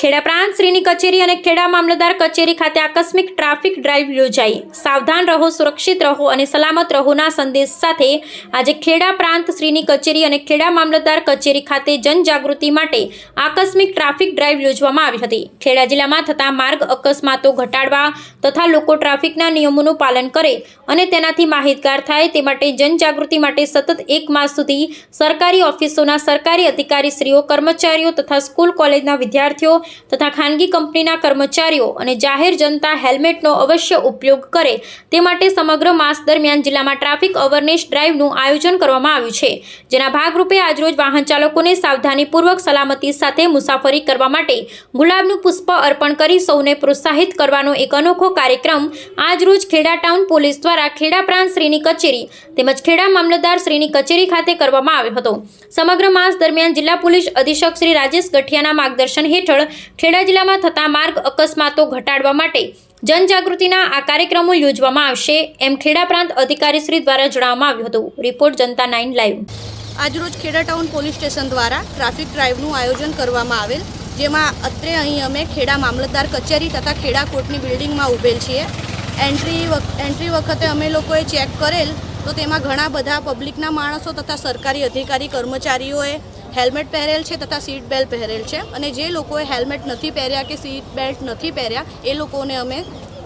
શ્રીની કચેરી અને ખેડા મામલતદાર કચેરી ખાતે આકસ્મિક ટ્રાફિક ડ્રાઈવ યોજાઈ. સાવધાન રહો, સુરક્ષિત રહો અને સલામત રહોના સંદેશ સાથે આજે ખેડા પ્રાંત શ્રીની કચેરી અને ખેડા મામલતદાર કચેરી ખાતે જનજાગૃતિ માટે આકસ્મિક ટ્રાફિક ડ્રાઈવ યોજવામાં આવી હતી. ખેડા જિલ્લામાં થતા માર્ગ અકસ્માતો ઘટાડવા તથા લોકો ટ્રાફિકના નિયમોનું પાલન કરે અને તેનાથી માહિતગાર થાય તે માટે જનજાગૃતિ માટે સતત એક માસ સુધી સરકારી ઓફિસોના સરકારી અધિકારીશ્રીઓ, કર્મચારીઓ તથા સ્કૂલ કોલેજના વિદ્યાર્થીઓ તથા ખાનગી કંપનીના કર્મચારીઓ અને જાહેર જનતા હેલ્મેટનો અવશ્ય ઉપયોગ કરે તે માટે સમગ્ર માસ દરમિયાન જિલ્લામાં ટ્રાફિક અવેરનેસ ડ્રાઈવનું આયોજન કરવામાં આવ્યું છે, જેના ભાગરૂપે આજરોજ વાહન ચાલકોને સાવધાનીપૂર્વક સલામતી સાથે મુસાફરી કરવા માટે ગુલાબનું પુષ્પ અર્પણ કરી સૌને પ્રોત્સાહિત કરવાનો એક અનોખો કાર્યક્રમ આજરોજ ખેડા ટાઉન પોલીસ દ્વારા ખેડા પ્રાંત શ્રીની કચેરી તેમજ ખેડા મામલતદાર શ્રીની કચેરી ખાતે કરવામાં આવ્યો હતો. સમગ્ર માસ દરમિયાન જિલ્લા પોલીસ અધિક્ષક શ્રી રાજેશ ગઠિયાના માર્ગદર્શન હેઠળ ખેડા જિલ્લામાં થતા માર્ગ અકસ્માતો ઘટાડવા માટે જનજાગૃતિના આ કાર્યક્રમો યોજવામાં આવશે એમ ખેડા પ્રાંત અધિકારીશ્રી દ્વારા જણાવવામાં આવ્યું હતું. Report Janta nine live. આજરોજ Kheda town police station traffic traffic ડ્રાઈવનું આયોજન કરવામાં આવેલ, જેમાં અત્રે અહીં અમે ખેડા મામલતદાર કચેરી તથા ખેડા કોર્ટની બિલ્ડિંગમાં ઉભેલ છીએ. એન્ટ્રી એન્ટ્રી વખતે અમે લોકોએ ચેક કરેલ, તો તેમાં ઘણા બધા પબ્લિકના માણસો તથા સરકારી અધિકારી કર્મચારીઓએ હેલ્મેટ પહેરેલ છે તથા સીટ બેલ્ટ પહેરેલ છે અને જે લોકોએ હેલ્મેટ નથી પહેર્યા કે સીટ બેલ્ટ નથી પહેર્યા, એ લોકોને અમે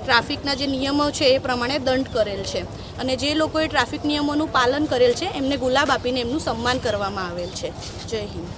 ટ્રાફિકના જે નિયમો છે એ પ્રમાણે દંડ કરેલ છે. અને જે લોકોએ ટ્રાફિક નિયમોનું પાલન કરેલ છે, એમને ગુલાબ આપીને એમનું સન્માન કરવામાં આવેલ છે. જય હિન્દ.